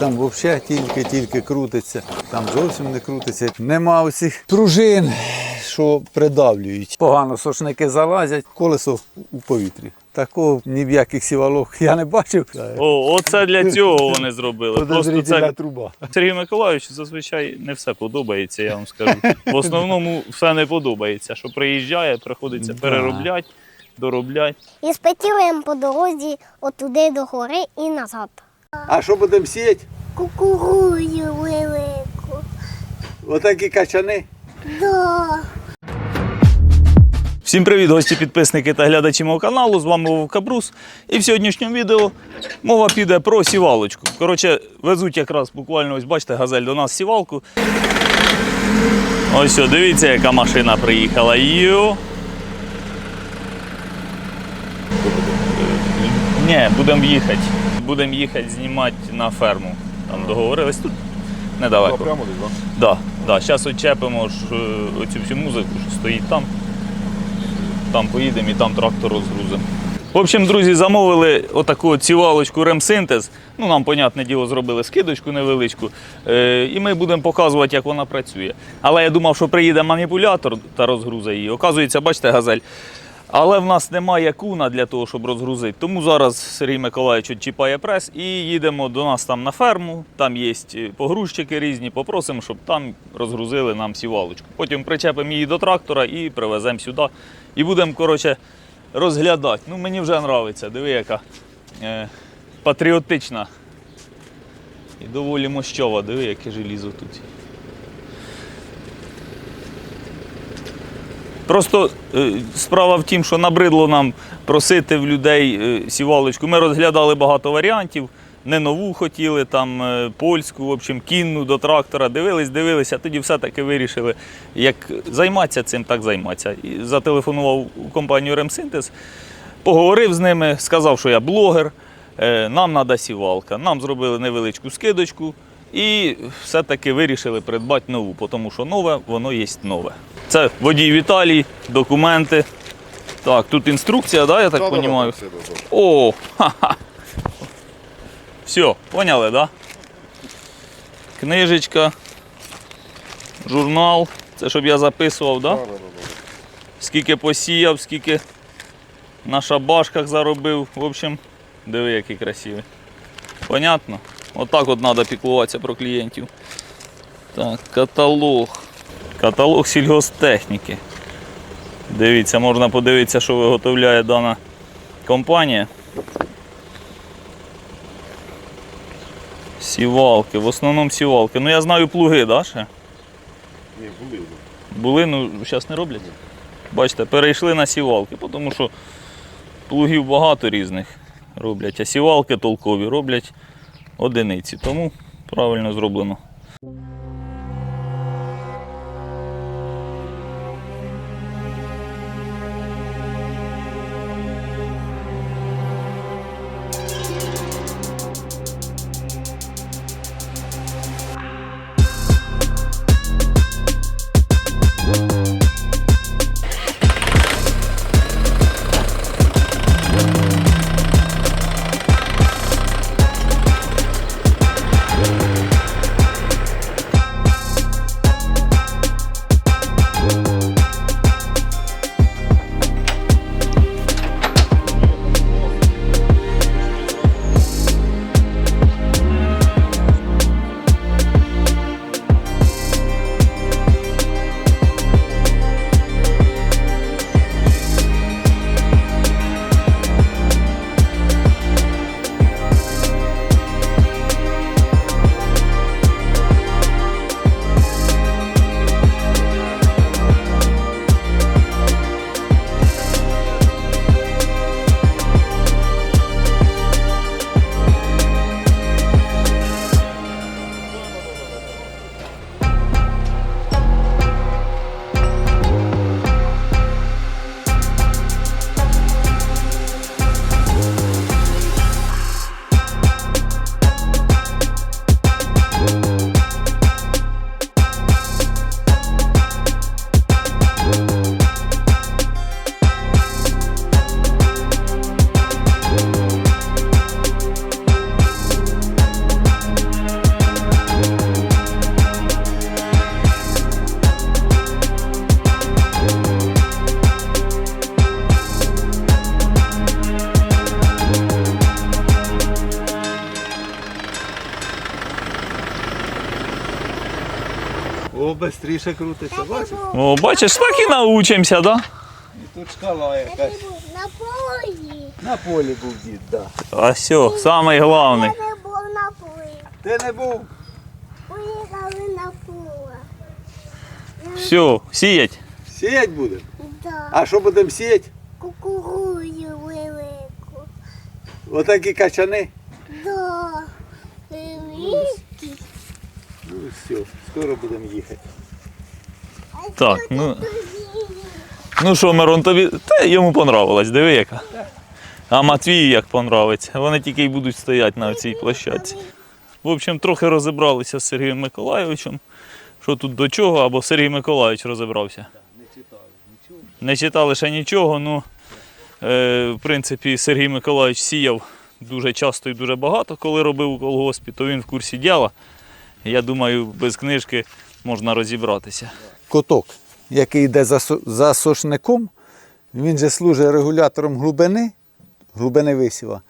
Там взагалі тільки-тільки крутиться, там зовсім не крутиться. Нема оцих пружин, що придавлюють. Погано сошники залазять, колесо у повітрі. Такого ні в яких сівалок я не бачив. О, оце для цього вони зробили. Просто це труба. Сергію Миколаївичу зазвичай не все подобається, я вам скажу. В основному все не подобається. Що приїжджає, приходиться Да. переробляти, доробляти. Інспектуємо по дорозі отуди до гори і назад. А що будемо сіяти? Кукурузу велику. Отакі качани. Да. Всім привіт, гості, підписники та глядачі мого каналу. З вами Вовка Брус. І в сьогоднішньому відео мова піде про сівалочку. Коротше, везуть якраз буквально, ось бачите, газель до нас сівалку. Ось, о, дивіться, яка машина приїхала. Йо. Ні, будемо їхати. Будемо їхати знімати на ферму. Там договорились тут недалеко. Прямо десь, так? Да, да. Зараз очепимо ж е, оцю всю музику, що стоїть там. Там поїдемо і там трактор розгрузимо. В общем, друзі, замовили отаку от сівалочку ремсинтез. Ну, нам, понятне діло, зробили скидочку невеличку. Е, і ми будемо показувати, як вона працює. Але я думав, що приїде маніпулятор та розгрузить її. Оказується, бачите, газель. Але в нас немає куна для того, щоб розгрузити. Тому зараз Сергій Миколаївич чіпає прес і їдемо до нас там на ферму. Там є погрузчики різні. Попросимо, щоб там розгрузили нам сівалочку. Потім причепимо її до трактора і привеземо сюди. І будемо, коротше, розглядати. Ну, мені вже подобається. Диви, яка е, патріотична. І доволі мощова. Диви, яке желізо тут. Просто е, справа в тім, що набридло нам просити в людей е, сівалочку. Ми розглядали багато варіантів. Не нову хотіли, там е, польську, в общем, кінну до трактора. Дивились, дивилися, тоді все-таки вирішили, як займатися цим, так займатися. І зателефонував у компанію Ремсинтез, поговорив з ними, сказав, що я блогер, нам треба сівалка. Нам зробили невеличку скидочку і все-таки вирішили придбати нову, тому що нове, воно є нове. Це водій Віталій, документи. Так, тут інструкція, да, я так розумію? О, ха-ха. Все, поняли, да? Книжечка, журнал. Це щоб я записував, да? Скільки посіяв, скільки на шабашках заробив. В общем, диви, який красивий. Понятно? Отак от треба піклуватися про клієнтів. Так, каталог. Каталог сільгосптехніки. Дивіться, можна подивитися, що виготовляє дана компанія. Сівалки, в основному сівалки. Ну я знаю плуги, да, ще? Ні, були. Були, ну зараз не роблять. Бачите, перейшли на сівалки, тому що плугів багато різних роблять, а сівалки толкові роблять одиниці. Тому правильно зроблено. Швидше крутиться, бачиш? О, бачиш, так і научимося, да? І тут шкала якась. На полі. На полі був дід, так. Да. А все, самий головний. Я не був на полі. Ти не був? Поїхали на поле. Все, сіять. Сіять будемо. Да. А що будемо сіяти? Кукурузу велику. Отакі качани. Да. Великі. Ну все, скоро будемо їхати. Так, ну. Ну що, Мирон, тобі та йому понравилось, диви яка. А Матвію як понравиться. Вони тільки й будуть стояти на цій площадці. В общем, трохи розібралися з Сергієм Миколайовичем. Що тут до чого, або Сергій Миколайович розібрався. Не читали ще нічого, ну е, в принципі Сергій Миколайович сіяв дуже часто і дуже багато, коли робив у колгоспі, то він в курсі діла. Я думаю, без книжки можна розібратися. Коток, який йде за, сошником, він же служить регулятором глибини, глибини висіва.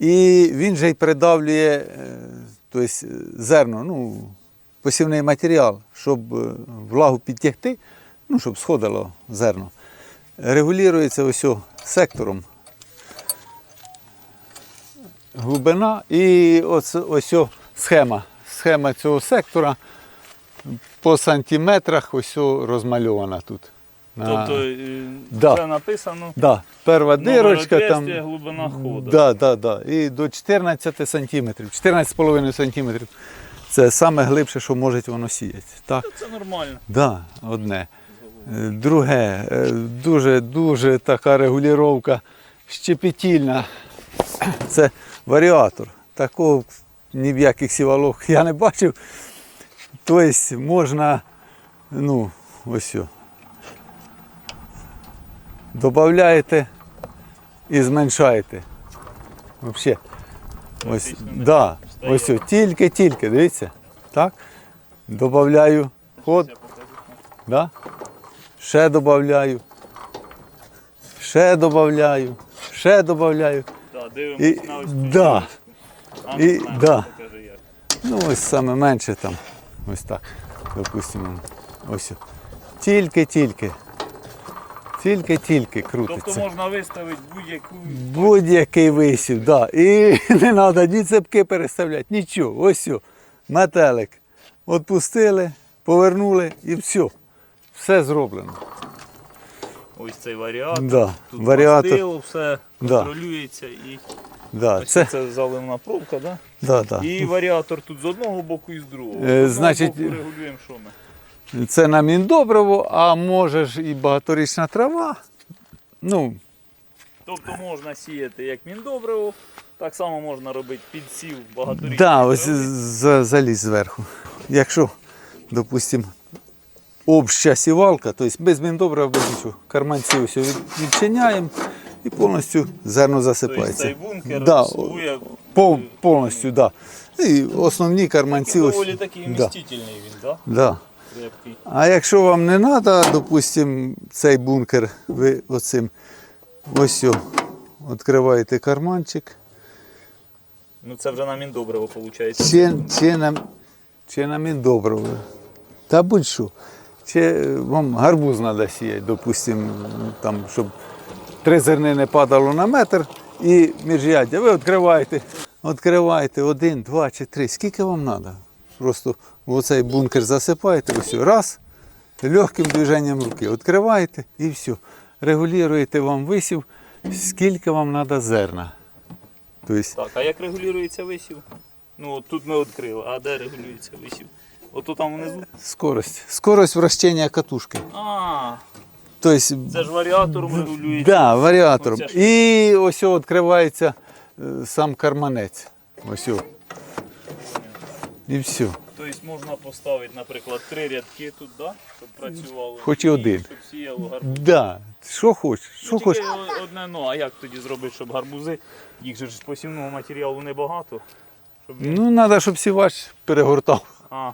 І він же й придавлює тобто, зерно, ну, посівний матеріал, щоб е, влагу підтягти, ну, щоб сходило зерно. Регулюється ось сектором. Глибина і ось, ось схема. Схема цього сектора по сантиметрах ось розмальована тут. На- Тобто е, Да. це написано. да, перша дирочка там. глибина ходу. Да, да, да. І до 14 сантиметрів, 14,5 сантиметрів. Це саме глибше, що може воно сіяти. Так? Це нормально. Да, одне. Е, Друге, е, дуже, дуже така регулювання щепетільна. Це варіатор. Такого ні в яких сівалок я не бачив. Тобто можна, ну, ось. о. Додаєте і зменшаєте. Взагалі. Ось, да, ось тільки-тільки, дивіться. Так? Добавляю ход. Да? Ще додаю. Ще додаю. Ще додаю. Да, дивимось на ось да. І- да. Ну, ось саме менше там. Ось так. Допустимо. Ось. Тільки-тільки. Тільки-тільки Тобто можна виставити будь-яку. Будь-який висів, да. І не треба ні цепки переставляти, нічого. Ось. Метелик. Отпустили, повернули і все. Все зроблено. Ось цей варіатор. Да. Тут Варіатор. мастило, все Да. контролюється і Да. ось Це, це заливна пробка, да? да, да. І варіатор тут з одного боку і з другого. Е, З одного значить, боку регулюємо, що ми. Це на міндобриво, а може ж і багаторічна трава. Ну, Тобто можна сіяти як міндобриво, так само можна робити підсів багаторічної да, ось трави. за- заліз зверху. Якщо, допустимо, обща сівалка, тобто без міндобрива, без нічого. Карманці ось від- відчиняємо і повністю зерно Тобто засипається. цей бункер Да, Пов, повністю, так. Да. І основні карманці ось. доволі такий да, вмістительний він, да? да. крепкий. А якщо вам не треба, допустимо, цей бункер, ви оцим ось відкриваєте карманчик, Ну це вже на міндобриво виходить. чи, чи, на, чи на міндобриво. Та будь-що. Чи е, вам гарбуз треба сіяти, допустимо, там, щоб три зерни не падало на метр і міжряддя. Ви відкриваєте, відкриваєте один, два чи три. Скільки вам треба? Просто в оцей бункер засипаєте, ось раз, легким движенням руки відкриваєте і все. Регулюєте вам висів, скільки вам треба зерна. Тобто, Так, а як регулюється висів? Ну от тут ми відкрили, а де регулюється висів? Ото там внизу. скорость. Скорость вращення катушки. А, Тобто, це ж варіатором регулюється. Да, варіатором. Оце ж. І ось о, відкривається е, сам карманець. Ось. о. І все. Тобто можна поставити, наприклад, три рядки тут, да? щоб працювало. Хоч і один. Щоб сіяло. Да. Що хочеш, що Ну, тільки хочеш. о- одне, ну, а як тоді зробити, щоб гарбузи, їх же ж посівного матеріалу небагато. Щоб... він- Ну, треба, щоб сівач перегортав. А,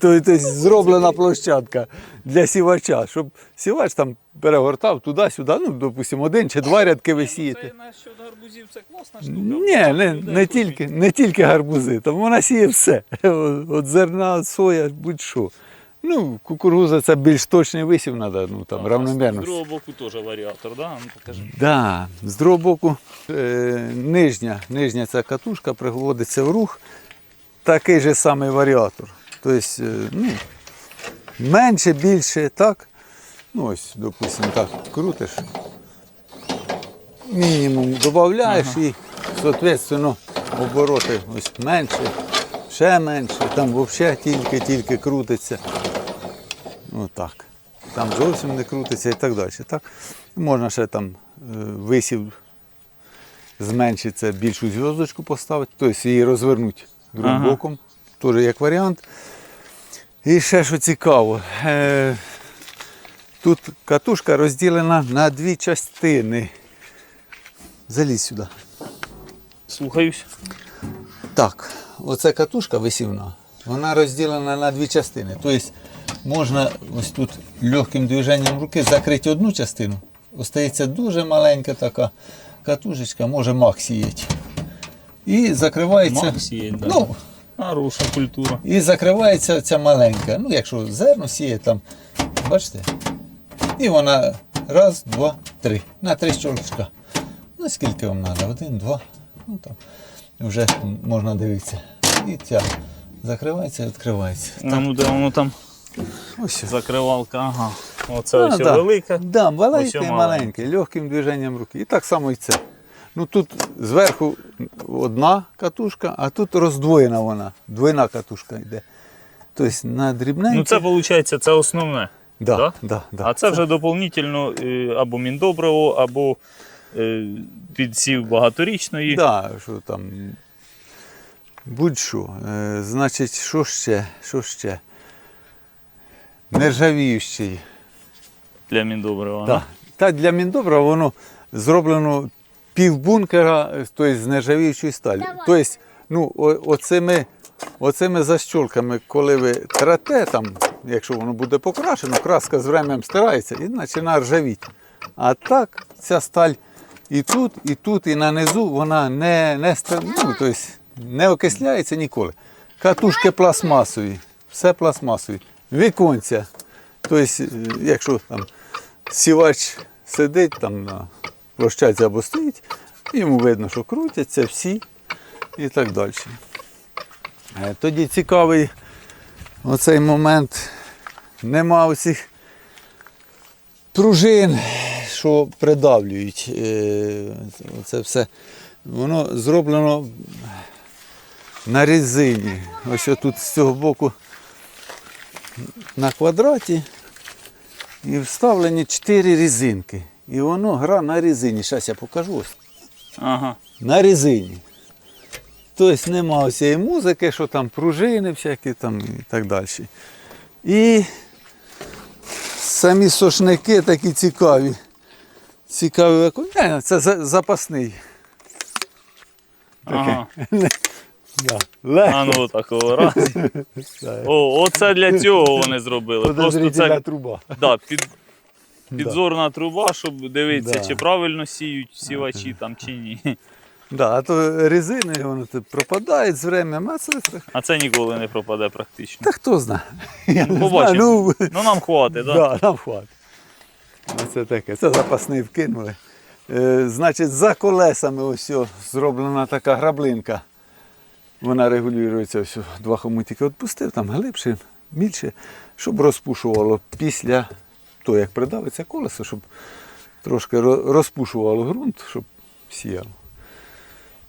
Тобто зроблена площадка для сівача, щоб сівач там перегортав туди-сюди, ну, допустимо, один чи два рядки ну, сієте. Це насчет гарбузів це класна штука. Ні, не, не, тільки, не тільки гарбузи, там вона сіє все. От зерна, соя, будь-що. Ну, кукуруза це більш точний висів треба, ну там равномірно. З другого боку теж варіатор, да? Ну, покажи. Да, з другого боку, е, нижня, нижня ця катушка приводиться в рух, такий же самий варіатор. Тобто, е, ну, менше, більше, так. Ну, ось, допустимо, так, крутиш. Мінімум додаєш і, соответственно, обороти ось менше, ще менше, там взагалі тільки-тільки крутиться. Ну так. Там зовсім не крутиться і так далі. Так? Можна ще там е, висів зменшиться, більшу зв'язочку поставити, тобто її розвернути другим Ага. Теж як варіант. І ще що цікаво, е, тут катушка розділена на дві частини. Залізь сюди. Слухаюсь. Так, оця катушка висівна, вона розділена на дві частини. Тобто можна ось тут легким движенням руки закрити одну частину. Остається дуже маленька така катушечка, може мак сіяти. І закривається. Мак сіять, да. Ну, Хороша культура. і закривається ця маленька. Ну, якщо зерно сіє там, бачите? І вона раз, два, три. На три щолчка. Ну, скільки вам треба? Один, два. Ну там вже можна дивитися. І ця закривається, і відкривається. А ну де воно там Ось. закривалка, ага. Оце А, ось да. велика. Да, маленьке, маленьке. маленьке, легким движенням руки. І так само і це. Ну тут зверху одна катушка, а тут роздвоєна вона. Двойна катушка йде. Тобто на дрібненьке. Ну це виходить, це основне. да, да? да, да. А це вже доповнительно е, або міндобриво, або е, підсів багаторічної. Да, що там. Будь-що. Е, значить, що ще? Що ще? Нержавіючий. Для міндобрива. Так. Та для міндобра воно зроблено півбункера, тобто з нержавіючої сталі. Тобто, ну, оцими, оцими защолками, коли ви трете, там, якщо воно буде покрашено, краска з временем стирається і починає ржавіти. А так, ця сталь і тут, і тут, і на низу вона не, не, ну, тобто, не окисляється ніколи. Катушки пластмасові, все пластмасові. Віконця. Тобто, е, якщо там сівач сидить там на площадці або стоїть, йому видно, що крутяться всі і так далі. Е, Тоді цікавий оцей момент. Нема оцих пружин, що придавлюють. Е, Це все. Воно зроблено на резині. Ось тут з цього боку на квадраті і вставлені 4 резинки. І воно гра на резині. Зараз я покажу ось. Ага. На резині. Тобто нема цієї музики, що там пружини всякі там і так далі. І самі сошники такі цікаві. Цікаві, Не, це запасний. ага. Да. Легко. А ну такого разу. О, оце для цього вони зробили. Просто це труба. да, під, підзорна труба, щоб дивитися, Да. чи правильно сіють сівачі там чи ні. Да, а то резини воно тут пропадають з временем, а це. це- А це ніколи не пропаде практично. Та хто знає? Я не Побачимо. ну, Ну нам хватить, так? Да, нам хватить. Оце таке. Це запасний вкинули. Е, значить, за колесами ось о, зроблена така граблинка. Вона регулюється, ось о, два хомутики відпустив, там глибше, більше, щоб розпушувало після того, як придавиться колесо, щоб трошки ро- розпушувало ґрунт, щоб сіяло.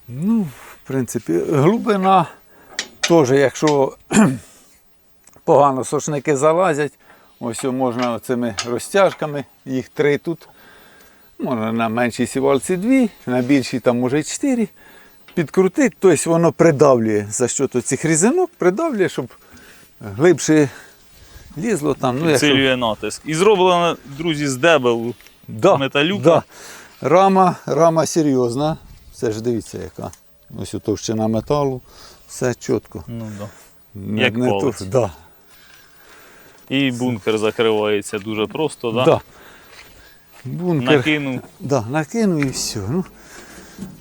Ну, в принципі, глибина теж, якщо погано сошники залазять. Ось можна цими розтяжками, їх три тут. Можна на меншій сівалці дві, на більшій там може й чотири. Підкрутити, тобто воно придавлює за що цих різинок, придавлює, щоб глибше лізло там. Ну, якщо... Натиск. І зроблено, друзі, з дебелу. да, металюка. Да. Рама, рама серйозна. Це ж дивіться, яка. Ось товщина металу, все чітко. Ну, да. Не- Як не то- да. І бункер закривається дуже просто, да? Да. Бункер. накинув. Да, накинув і все. Ну,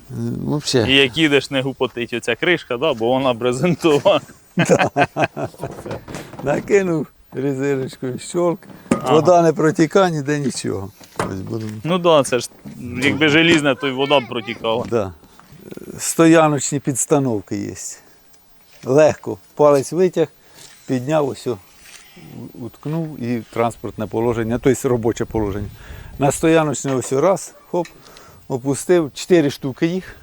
е, вообще. І як їдеш, не гупотить оця кришка, да? бо вона брезентова. Накинув резиночкою щолк. Вода не протікає, ніде нічого. Ось будемо. Ну так, да, це ж якби желізне, то й вода б протікала. Да. Стояночні підстановки є. Легко. Палець витяг, підняв, ось, уткнув і транспортне положення, тобто робоче положення. На стояночне ось раз, хоп, опустив, чотири штуки їх.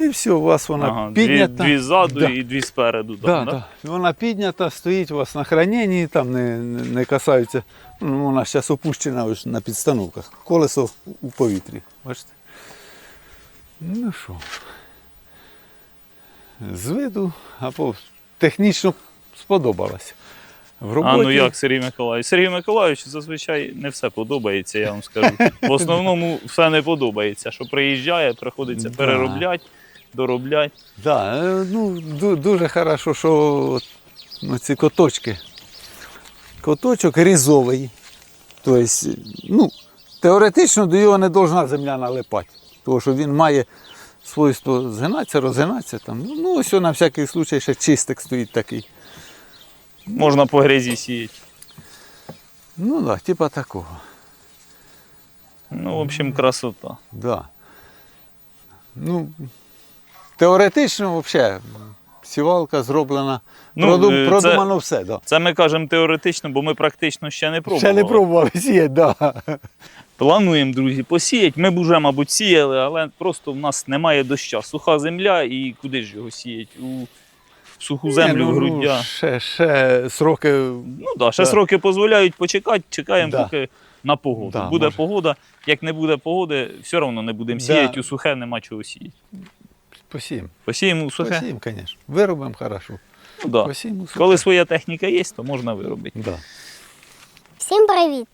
І все, у вас вона Ага, дві, піднята. дві ззаду Да. і дві спереду. Там, да. да? Вона піднята, стоїть у вас на храненні, там не, не, не касаються. Ну, вона зараз опущена ось на підстановках. Колесо у повітрі. Бачите? Ну що. З виду або технічно сподобалось. В роботі, А ну як Сергій Миколаївич? Сергій Миколаївич зазвичай не все подобається, я вам скажу. В основному все не подобається. Що приїжджає, приходиться переробляти, доробляти. Да, е, ну, дуже хорошо, що ну, ці коточки. Коточок різовий. Тобто, ну, теоретично до його не повинна земля налипати. Тому що він має свойство згинатися, розгинатися. Там. Ну, Ну, ось на всякий случай ще чистик стоїть такий. Можна по грязі сіяти. Ну так, да, типа такого. Ну, в общем, красота. Да. Ну, теоретично, взагалі, сівалка зроблена. Ну, Продум- е, це- продумано все. Да. Це ми кажемо теоретично, бо ми практично ще не пробували. Ще не пробували сіяти, да. Плануємо, друзі, посіяти. Ми б уже, мабуть, сіяли, але просто в нас немає доща. Суха земля і куди ж його сіяти? У суху землю, Ні, в ну, груддя. Ще, ще сроки. Ну так, да, ще Да. сроки дозволяють почекати, чекаємо Да. поки на погоду. Да, буде може. погода, як не буде погоди, все одно не будемо Да. сіяти, у сухе нема чого сіяти. Посіємо. Посіємо сухе. Посіємо, звісно. Виробимо хорошо. Ну, да. Посіємо сухе. Коли своя техніка є, то можна виробити. Да. Всім привіт!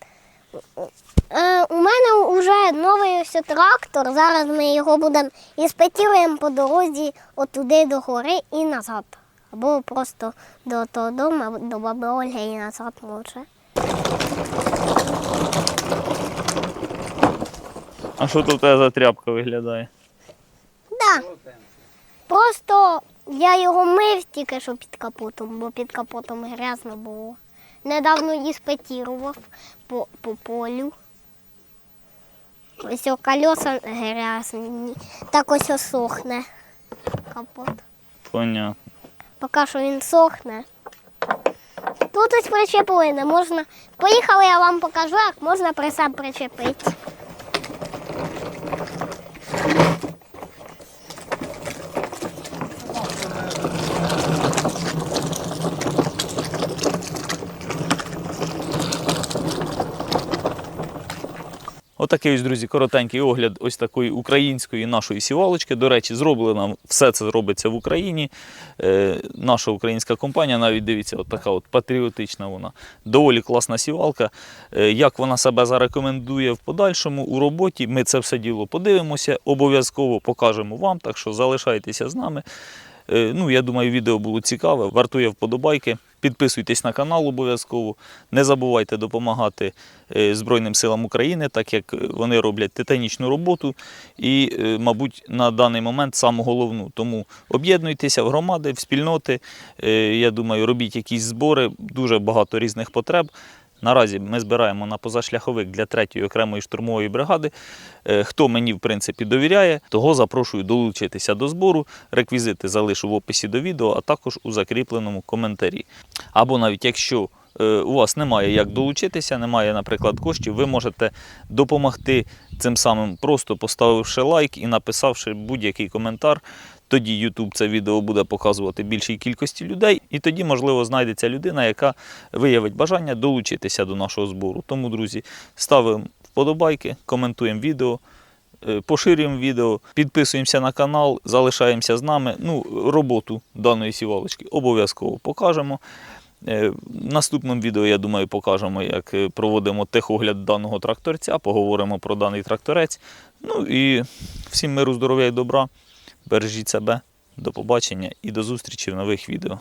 Е, у мене вже новий ось трактор. Зараз ми його будемо іспетіруємо по дорозі отуди до гори і назад. Або просто до того дому, до баби Ольги і назад може. А що тут у тебе за тряпка виглядає? Да. Просто я його мив тільки що під капотом, бо під капотом грязно було. Недавно іспетірував по, по полю. Ось колеса грязні. Так ось сохне капот. Понятно. Поки що він сохне. Тут ось причепили, не можна. Поїхали, я вам покажу, як можна присам причепити. Отакий ось, друзі, коротенький огляд ось такої української нашої сівалочки. До речі, зроблено все це робиться в Україні. Е, наша українська компанія, навіть дивіться, от така от патріотична вона. Доволі класна сівалка. Е, як вона себе зарекомендує в подальшому у роботі, ми це все діло подивимося, обов'язково покажемо вам, так що залишайтеся з нами. Е, Ну, я думаю, відео було цікаве, вартує вподобайки. Підписуйтесь на канал обов'язково. Не забувайте допомагати е, Збройним силам України, так як вони роблять титанічну роботу. І, е, мабуть, на даний момент саму головну. Тому об'єднуйтеся в громади, в спільноти. Е, Я думаю, робіть якісь збори, дуже багато різних потреб. Наразі ми збираємо на позашляховик для 3-ї окремої штурмової бригади. Е, Хто мені, в принципі, довіряє, того запрошую долучитися до збору. Реквізити залишу в описі до відео, а також у закріпленому коментарі. Або навіть якщо е, у вас немає як долучитися, немає, наприклад, коштів, ви можете допомогти цим самим, просто поставивши лайк і написавши будь-який коментар. Тоді YouTube це відео буде показувати більшій кількості людей, і тоді, можливо, знайдеться людина, яка виявить бажання долучитися до нашого збору. Тому, друзі, ставимо вподобайки, коментуємо відео, е, поширюємо відео, підписуємося на канал, залишаємося з нами. Ну, роботу даної сівалочки обов'язково покажемо. Е, В наступному відео, я думаю, покажемо, як е, проводимо техогляд даного тракторця, поговоримо про даний тракторець. Ну і всім миру, здоров'я і добра. Бережіть себе, до побачення і до зустрічі в нових відео.